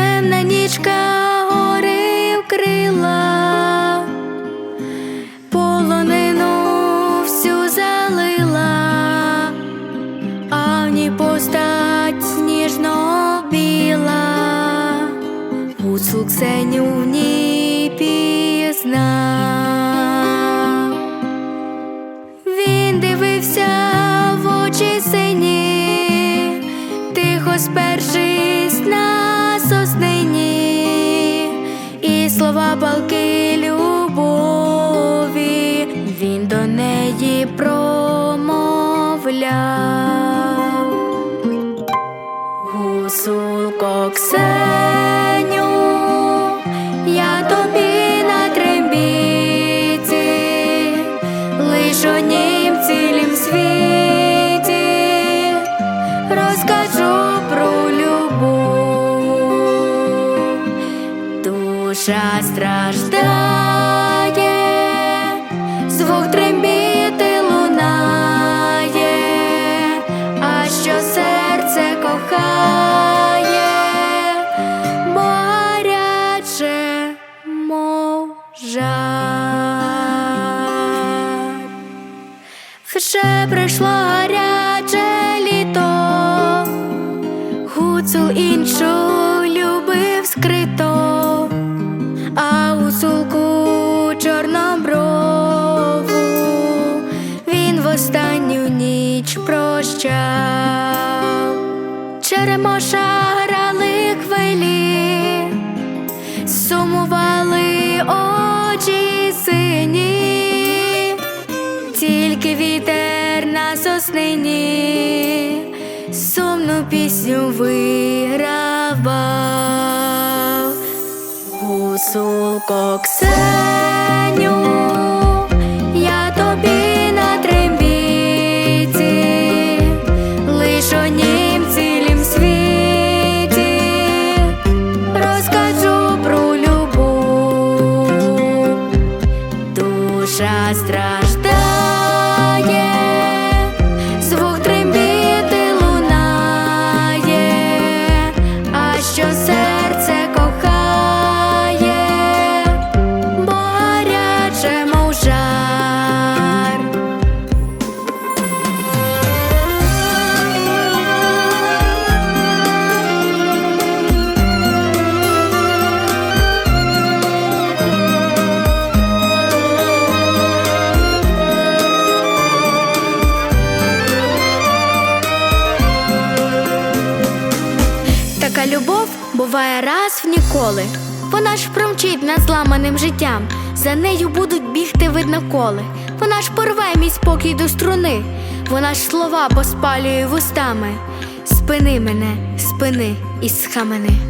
темна нічка гори вкрила, полонину всю залила, а в ній постать сніжно біла, гуцул Ксеню в ній пізнав. Він дивився в очі сині, тихо спершись на соснині, і слова палки любові він до неї промовляв. Гусулко Ксеню, я тобі на трембіті, лиш однім в цілім світі розкажу Душа страждає, звук трембіти лунає, а що серце кохає, мов жар. Вже прийшло прощав. Черемоша грали хвилі, сумували очі сині, тільки вітер на соснині сумну пісню вигравав. Гусулко Ксеню, Така любов буває раз в ніколи. Вона ж промчить над зламаним життям. За нею будуть бігти видно коли. Вона ж порве мій спокій до струни. Вона ж слова поспалює вустами. Спини мене, спини і схамени.